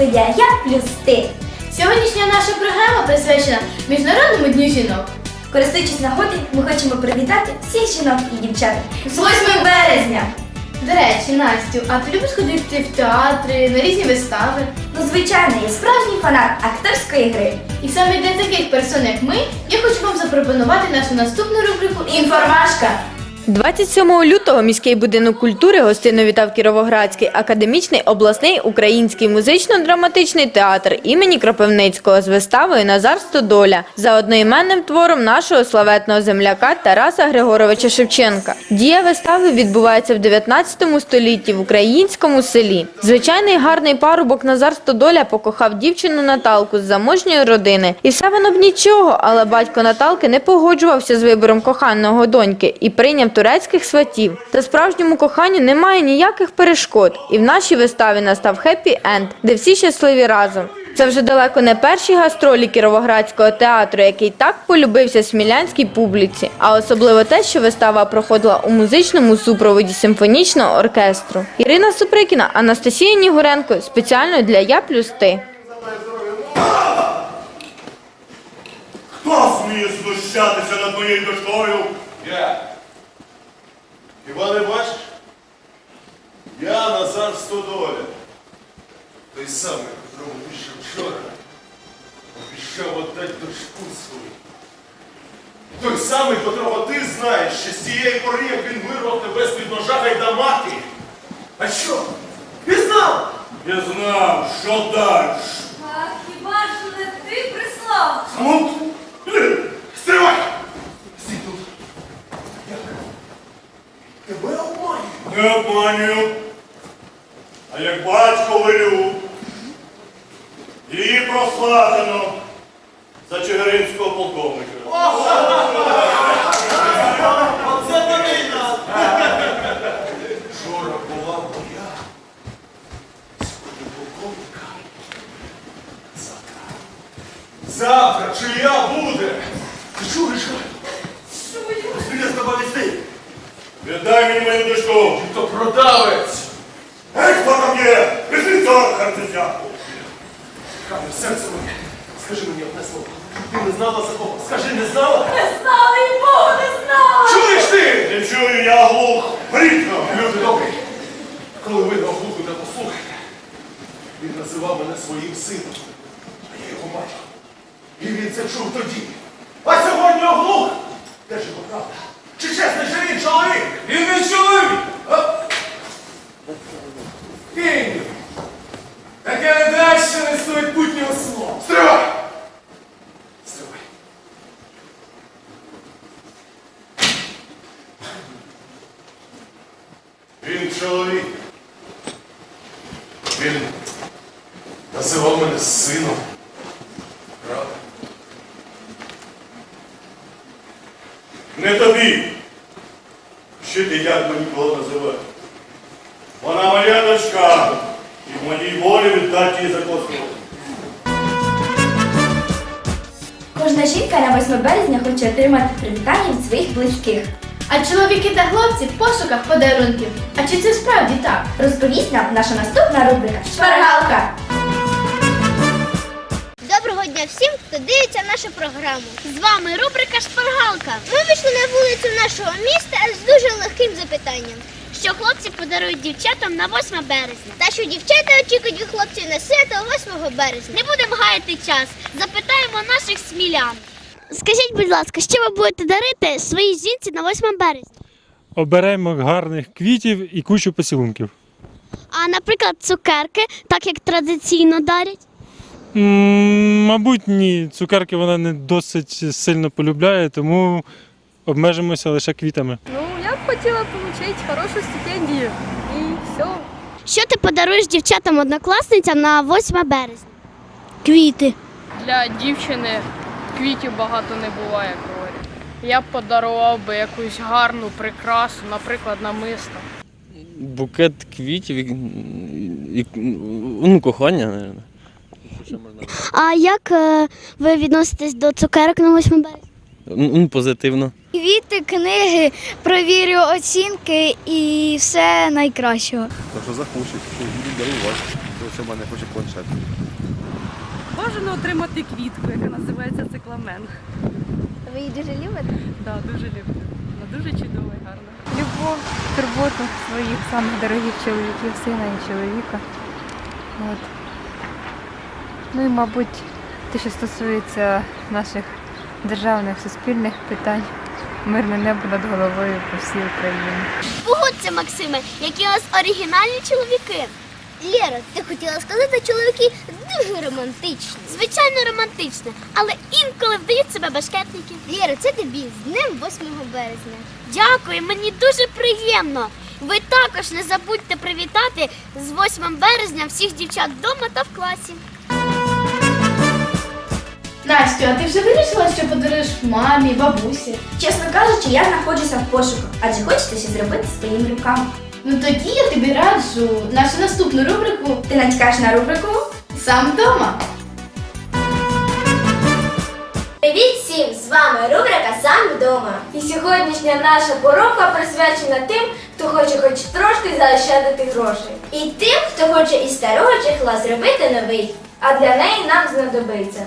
Дитяча студія Я плюс ти. Сьогоднішня наша програма присвячена Міжнародному дню жінок. Користуючись нагодою, ми хочемо привітати всіх жінок і дівчат З 8 березня! До речі, Настю, а ти любиш ходити в театри, на різні вистави? Ну, звичайно, я справжній фанат акторської гри. І саме для таких персон, як ми, я хочу вам запропонувати нашу наступну рубрику Інформашка. 27 лютого міський будинок культури гостинно вітав Кіровоградський академічний обласний український музично-драматичний театр імені Кропивницького з виставою Назар Стодоля за одноіменним твором нашого славетного земляка Тараса Григоровича Шевченка. Дія вистави відбувається в 19 столітті в українському селі. Звичайний гарний парубок Назар Стодоля покохав дівчину Наталку з заможньої родини. І все воно б нічого, але батько Наталки не погоджувався з вибором коханого доньки і прийняв турецьких сватів. Та справжньому коханню немає ніяких перешкод. І в нашій виставі настав хеппі-енд, де всі щасливі разом. Це вже далеко не перші гастролі Кіровоградського театру, який так полюбився смілянській публіці, а особливо те, що вистава проходила у музичному супроводі симфонічного оркестру. Ірина Суприкіна, Анастасія Нігуренко спеціально для Я плюс ти. Хто сміє знущатися над моєю дочкою? Я. Хіба не бачиш? Я Назар Стодоля. Той самий, котрому ще вчора обіщав отдати дочку свою. Той самий, котрого ти знаєш, що з цієї пори, як він вирвав тебе з-під ножа гайдамаки. А що? Пізнав? Я знав, що далі. А хіба ж не ти прислав? Смут? Стривай! Стій тут. Я тебе обманюю. Не обманюю. А як батько велю, її прославлено за чигиринського полковника. Вчора була моя. Сьогодні полковника. Завтра. Завтра чия буде? Ти чуєш? Чую. Я з тобою вести. Віддай мені мою дочку. То продавець. Ей, хто там є? Пішли цього харцезяку. Каже, серце моє. Скажи мені одне слово. Ти не знала за кого? Скажи, не знала? Не знала і Богу не знала! Чуєш ти? Не чую, я глух. Грітно. Люди добрі, коли ви на глуху не послухаєте, він називав мене своїм сином, а я його батько. І він це чув тоді. А сьогодні оглух! Де ж його правда? Чи чесний же він чоловік? Він не чоловік! А? Кінь! Таке не дасть, що не стоїть путнього слова. Стривай! Стривай. Він чоловік. Він називав мене сином. Правда? Не тобі. Ще ти як мені кого називати? Вона моя дочка. І в моїй волі віддати її за космос. Кожна жінка на 8 березня хоче отримати привітання від своїх близьких. А чоловіки та хлопці в пошуках подарунків. А чи це справді так? Розповість нам наша наступна рубрика Шпаргалка. Дня всім, хто дивиться нашу програму. З вами рубрика Шпаргалка. Ми вийшли на вулицю нашого міста з дуже легким запитанням. Що хлопці подарують дівчатам на 8 березня? Та що дівчата очікують від хлопців на свято 8 березня. Не будемо гаяти час. Запитаємо наших смілян. Скажіть, будь ласка, що ви будете дарити своїй жінці на 8 березня? оберемок гарних квітів і кучу поцілунків. А наприклад, цукерки, так як традиційно дарять? М, Мабуть, ні. Цукерки вона не досить сильно полюбляє, тому обмежимося лише квітами. Ну, я б хотіла отримати хорошу стипендію. І все. Що ти подаруєш дівчатам-однокласницям на 8 березня? Квіти. Для дівчини квітів багато не буває, як говорять. Я б подарував би якусь гарну прикрасу, наприклад, намисто. Букет квітів і, і ну, кохання, мабуть. А як е, ви відноситесь до цукерок на 8 березня? Ну, позитивно. Квіти, книги, провірю оцінки і все найкращого. То що захочуть, що будуть дарувати. Ось у мене хоче планшет. Бажано отримати квітку, яка називається цикламен. Ви її дуже любите? Так, дуже люблю. Вона дуже чудова і гарна. любов, турботу своїх самих дорогих чоловіків, сина і чоловіка. От. Ну і, мабуть, те, що стосується наших державних суспільних питань, мирне небо над головою по всій Україні. Погодься, Максиме, які у нас оригінальні чоловіки. Лєра, ти хотіла сказати, чоловіки дуже романтичні. Звичайно, романтичні, але інколи вдають себе башкетники. Лєра, це тобі з днем 8 березня. Дякую, мені дуже приємно. Ви також не забудьте привітати з 8 березня всіх дівчат вдома та в класі. Настю, а ти вже вирішила, що подаруєш мамі, бабусі? Чесно кажучи, я знаходжуся в пошуках, адже хочеться щось зробити своїми руками. Ну тоді я тобі раджу нашу наступну рубрику Ти натякаєш на рубрику? Сам вдома. Привіт всім! З вами рубрика Сам вдома. І сьогоднішня наша поробка присвячена тим, хто хоче хоч трошки заощадити грошей. І тим, хто хоче із старого чехла зробити новий. А для неї нам знадобиться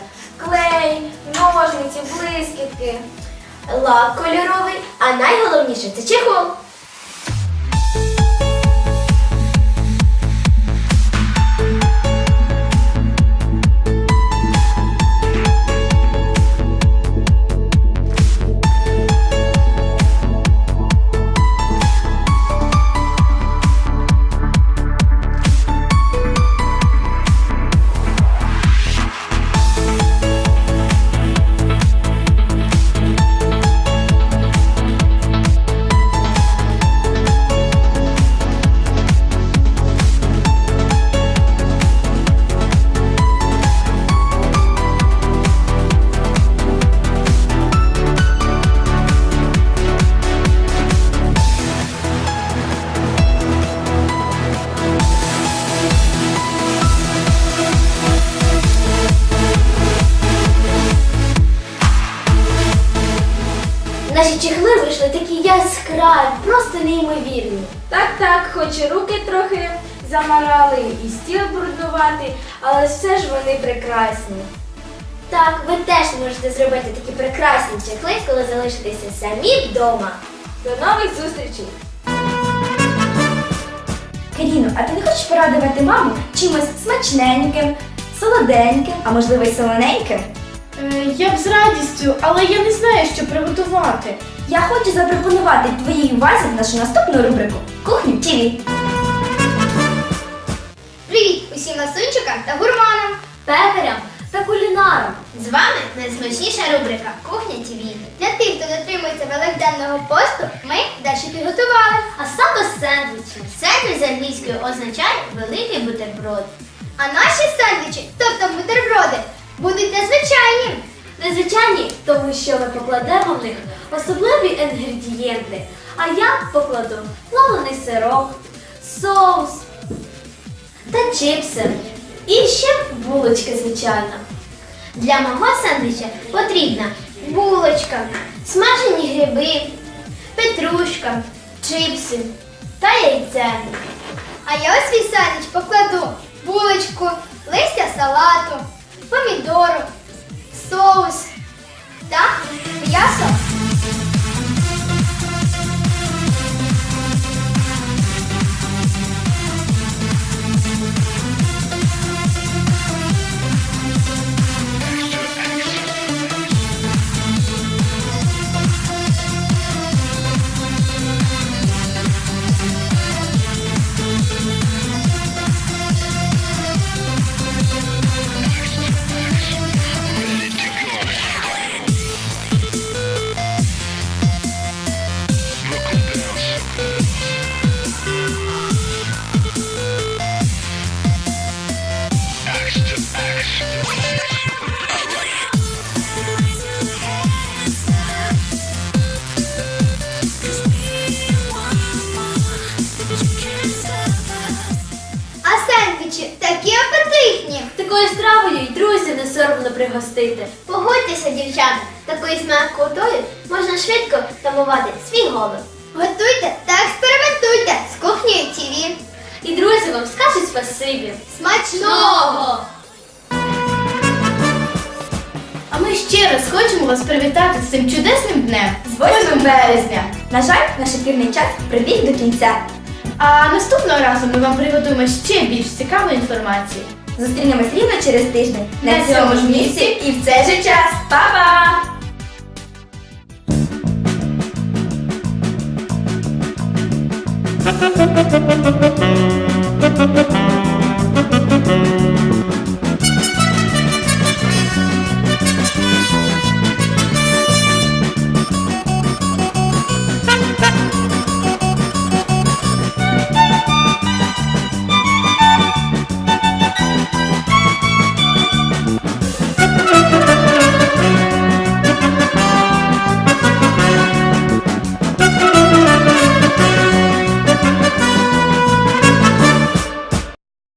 клей, ножниці, блискітки. лак кольоровий, а найголовніше це чехол. Наші чехли вийшли такі яскраві, просто неймовірні. Так, так, хоч і руки трохи замарали, і стіл бруднувати, але все ж вони прекрасні. Так, ви теж можете зробити такі прекрасні чехли, коли залишитеся самі вдома. До нових зустрічей! Каріно, а ти не хочеш порадувати маму чимось смачненьким, солоденьким, а можливо й солоненьким? Е, я б з радістю, але я не знаю, що приготувати. Я хочу запропонувати твоїй увазі нашу наступну рубрику Кухню ТІВІ. Привіт усім ласунчикам та гурманам, пекарям та кулінарам. З вами найсмачніша рубрика Кухня ТВ. Для тих, хто дотримується великденного посту, ми дещо підготували. А саме сендвічі. Сендвіч з англійською означає великий бутерброд. А наші сендвічі, тобто бутерброди, будуть незвичайні. Незвичайні, тому що ми покладемо в них особливі інгредієнти. А я покладу плавлений сирок, соус, та чипси. І ще булочки, звичайно. Для мого сендвіча потрібна булочка, смажені гриби, петрушка, чипси та яйце. А я у свій сендвіч покладу булочку, листя салату, Pomidoro. Пригостити. Погодьтеся, дівчата, такою смакотою можна швидко тамувати свій голод. Готуйте та експериментуйте з кухнею ТВ. І друзі вам скажуть спасибі. Смачного! А ми ще раз хочемо вас привітати з цим чудесним днем з 8 березня. На жаль, наш ефірний час прибіг до кінця. А наступного разу ми вам приготуємо ще більш цікавої інформації. Зустрінемось рівно через тиждень на цьому ж місці і в цей же час. Па-па!